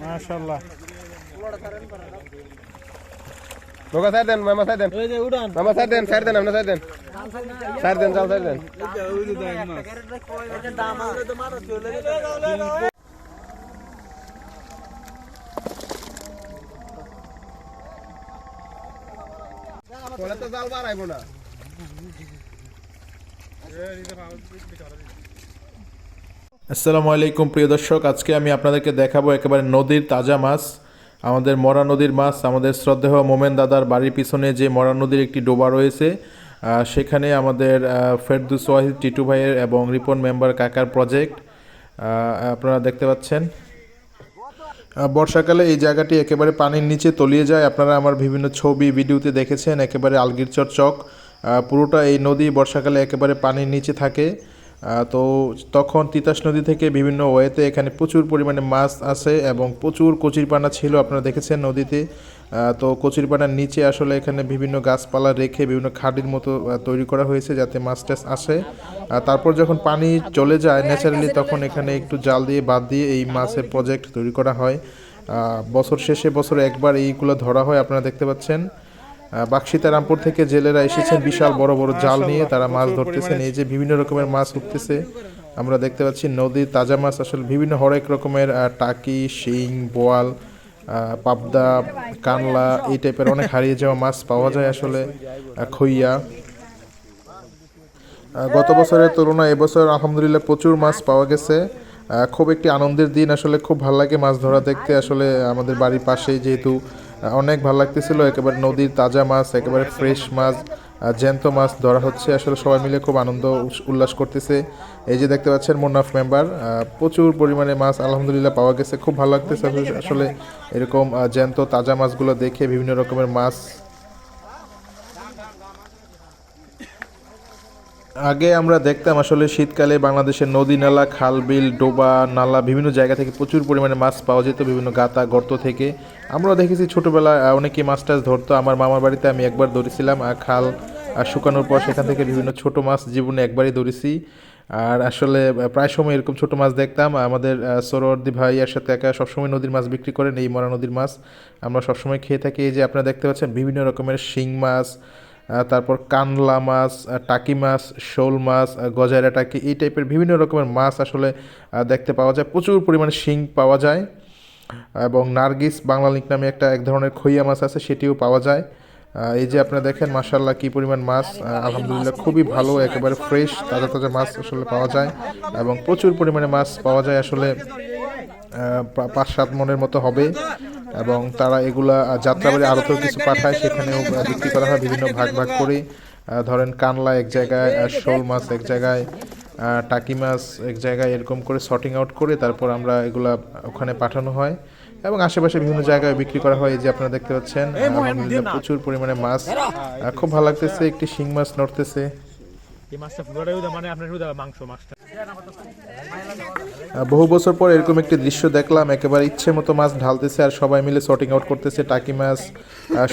মাশাআল্লাহ লোকা সারি দেন মামা সারি দেন মামা সারি দেন সারি দেন আপনি সারি দেন সারি দেন চাল সারি দেন জাল বাড়াইবো না আসসালামু আলাইকুম, প্রিয় দর্শক। আজকে আমি আপনাদেরকে দেখাবো একেবারে নদীর তাজা মাছ, আমাদের মরা নদীর মাছ, আমাদের শ্রদ্ধেয় মোমেন দাদার বাড়ির পিছনে যে মরা নদীর একটি ডোবা রয়েছে সেখানে আমাদের ফেরদুস ওয়াহিদ টিটু ভাইয়ের এবং রিপন মেম্বার কাকার প্রজেক্ট আপনারা দেখতে পাচ্ছেন। বর্ষাকালে এই জায়গাটি একেবারে পানির নিচে তলিয়ে যায়। আপনারা আমার বিভিন্ন ছবি, ভিডিওতে দেখেছেন, একেবারে আলগিরচর চক। পুরোটা এই নদী বর্ষাকালে একেবারে পানির নিচে থাকে। তো তখন তিতাস নদী থেকে বিভিন্ন ওয়েতে এখানে প্রচুর পরিমাণে মাছ আছে এবং প্রচুর কচিরপানা ছিল, আপনারা দেখেছেন নদীতে। তো কচিরপানার নিচে আসলে এখানে বিভিন্ন গাছপালা রেখে বিভিন্ন খাডির মতো তৈরি করা হয়েছে যাতে মাছ টাছ আসে। তারপর যখন পানি চলে যায় ন্যাচারালি, তখন এখানে একটু জাল দিয়ে, বাদ দিয়ে এই মাছের প্রজেক্ট তৈরি করা হয়। বছর শেষে বছরে একবার এইগুলো ধরা হয়, আপনারা দেখতে পাচ্ছেন। আহ, বাক্সিতা থেকে জেলেরা এসেছেন বিশাল বড় বড় জাল নিয়ে। তারা মাছ ধরতেছেন এই যে বিভিন্ন রকমের মাছ উঠতেছে। আমরা দেখতে পাচ্ছি নদীর তাজা মাছ আসলে বিভিন্ন হরেক রকমের টাকি শিং বোয়াল পাবদা কানলা এই টাইপের অনেক হারিয়ে যাওয়া মাছ পাওয়া যায় আসলে খইয়া। গত বছরের তুলনায় এবছর আলহামদুলিল্লাহ প্রচুর মাছ পাওয়া গেছে। খুব একটি আনন্দের দিন আসলে খুব ভালো লাগে মাছ ধরা দেখতে। আসলে আমাদের বাড়ির পাশেই যেহেতু অনেক ভালো লাগতেছিল। একেবারে নদীর তাজা মাছ, একেবারে ফ্রেশ মাছ জ্যান্ত মাছ ধরা হচ্ছে। আসলে সবাই মিলে খুব আনন্দ উল্লাস করতেছে। এই যে দেখতে পাচ্ছেন মুন্নাফ মেম্বার প্রচুর পরিমাণে মাছ আলহামদুলিল্লাহ পাওয়া গেছে। খুব ভালো লাগতেছে। আসলে এরকম জ্যান্ত, তাজা মাছগুলো দেখে বিভিন্ন রকমের মাছ আগে আমরা দেখতাম আসলে শীতকালে বাংলাদেশের নদী নালা খাল বিল ডোবা নালা বিভিন্ন জায়গা থেকে প্রচুর পরিমাণে মাছ পাওয়া যেত বিভিন্ন গাতা গর্ত থেকে। আমরা দেখেছি ছোটোবেলায় আহ, অনেকেই মাছ টাছ ধরতো। আমার মামার বাড়িতে আমি একবার ধরেছিলাম আর খাল আর শুকানোর পর সেখান থেকে বিভিন্ন ছোট মাছ জীবনে একবারই ধরেছি। আর আসলে প্রায় সময় এরকম ছোট মাছ দেখতাম। আমাদের সরোয়ার্দি ভাই এর সাথে একা সবসময় নদীর মাছ বিক্রি করেন এই মরা নদীর মাছ। আমরা সবসময় খেয়ে থাকি। এই যে আপনারা দেখতে পাচ্ছেন বিভিন্ন রকমের শিং মাছ তারপর কানলা মাছ টাকি মাছ শোল মাছ আহ, গজাইরা টাকি এই টাইপের বিভিন্ন রকমের মাছ আসলে দেখতে পাওয়া যায়। প্রচুর পরিমাণে শিং পাওয়া যায়। এবং নার্গিস বাংলা লিঙ্ক নামে একটা এক ধরনের খইয়া মাছ আছে সেটিও পাওয়া যায়। এই যে আপনারা দেখেন মাসাল্লাহ কি পরিমাণ মাছ। আলহামদুলিল্লাহ খুবই ভালো একেবারে ফ্রেশ তাজা তাজা মাছ আসলে পাওয়া যায়। এবং প্রচুর পরিমাণে মাছ পাওয়া যায় আসলে পাঁচ সাত মনের মতো হবে। এবং তারা এগুলা যাত্রাবাড়ি আরতেও কিছু পাঠায়, সেখানেও বিক্রি করা হয়, বিভিন্ন ভাগ ভাগ করে ধরেন কানলা এক জায়গায় শোল মাছ এক জায়গায় টাকি মাছ এক জায়গায় এরকম করে সর্টিং আউট করে তারপর আমরা এগুলা ওখানে পাঠানো হয়। এবং আশেপাশে বিভিন্ন জায়গায় বিক্রি করা হয় যে আপনারা দেখতে পাচ্ছেন প্রচুর পরিমাণে মাছ। খুব ভালো লাগতেছে, একটি শিং মাছ নড়তেছে। মানে মাংস মাছটা। বহু বছর পর এরকম একটি দৃশ্য দেখলাম, একেবারে ইচ্ছে মতো মাছ ঢালতেছে আর সবাই মিলে সর্টিং আউট করতেছে, টাকি মাছ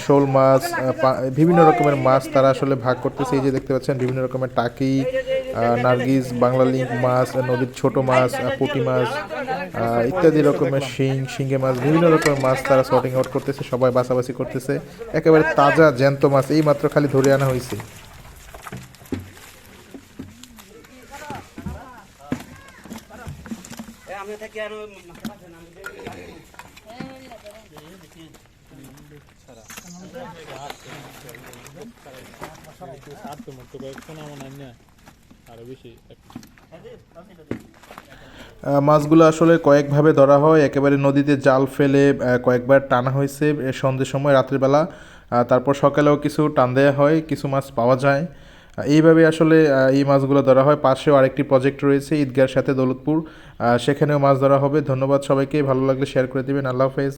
শোল মাছ বিভিন্ন রকমের মাছ তারা আসলে ভাগ করতেছে। এই যে দেখতে পাচ্ছেন, বিভিন্ন রকমের টাকি নার্গিস বাংলা মাছ নদীর ছোট মাছ পুঁটি মাছ ইত্যাদি রকমের শিং শিঙ্গে মাছ, বিভিন্ন রকমের মাছ তারা শর্টিং আউট করতেছে, সবাই বাছাবাছি করতেছে। একেবারে তাজা, জ্যান্ত মাছ, এই মাত্র খালি ধরে আনা হয়েছে। হয় না আরও মাছগুলো আসলে কয়েকভাবে ধরা হয়। একেবারে নদীতে জাল ফেলে কয়েকবার টানা হয়েছে সন্ধ্যের সময়, রাত্রিবেলা। তারপর সকালেও কিছু টান দেওয়া হয়, কিছু মাছ পাওয়া যায়। এইভাবে আসলে এই মাছগুলো ধরা হয়। পাশেও আরেকটি প্রজেক্ট রয়েছে, ঈদগার সাথে দৌলতপুর। সেখানেও মাছ ধরা হবে। ধন্যবাদ সবাইকে। ভালো লাগলে শেয়ার করে দেবেন। আল্লাহ হাফেজ।